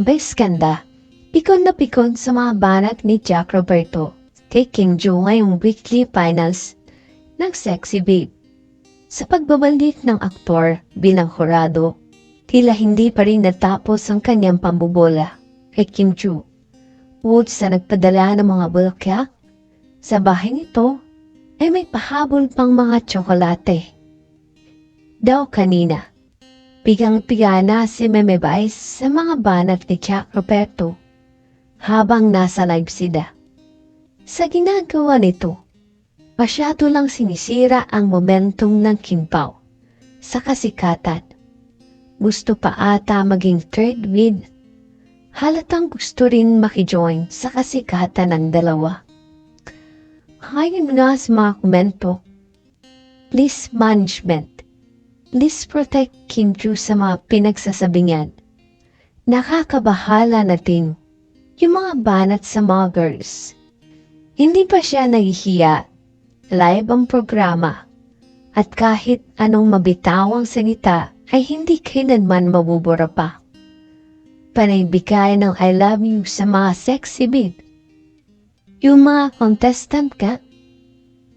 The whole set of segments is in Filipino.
Beskanda, pikon na pikon sa mga banat ni Jack Roberto. Kay King Joe ngayong weekly finals ng Sexy Babe. Sa pagbabalik ng aktor bilang hurado, tila hindi pa rin natapos ang kanyang pambubola kay Kim Joo. Bukod sa nagpadala ng mga bulkya, sa bahay nito ay may pahabol pang mga tsokolate. Daw kanina, pigang-piga na si Meme Vice sa mga banat ni Jack Roberto habang nasa live sila. Sa ginagawa nito, masyado lang sinisira ang momentum ng Kimpaw sa kasikatan. Gusto pa ata maging third wheel. Halatang gusto rin makijoin sa kasikatan ng dalawa. Ayon nga sa mga komento, please management, please protect Kim Joo sa mga pinagsasabingan. Nakakabahala natin yung mga banat sa mga girls. Hindi pa siya nahihiya. Live ang programa. At kahit anong mabitawang salita ay hindi kailanman mabubura pa. Panaybigay ng I love you sa mga sexy babe. Yung mga contestant ka,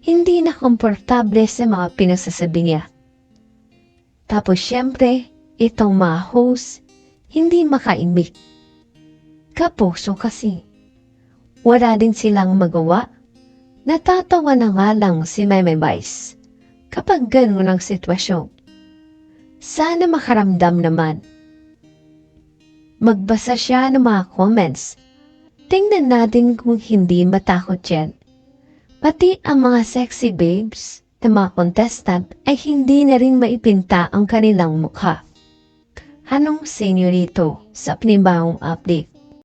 hindi na komportable sa mga pinasasabi niya. Tapos syempre, itong mga host, hindi makaimik. Kapuso kasi. Wala din silang magawa. Natatawa na nga lang si Meme Vice kapag ganun ang sitwasyon. Sana makaramdam naman. Magbasa siya ng mga comments. Tingnan natin kung hindi matakot yan. Pati ang mga sexy babes na mga contestant ay hindi na rin maipinta ang kanilang mukha. Anong senyorito sa panibawang update?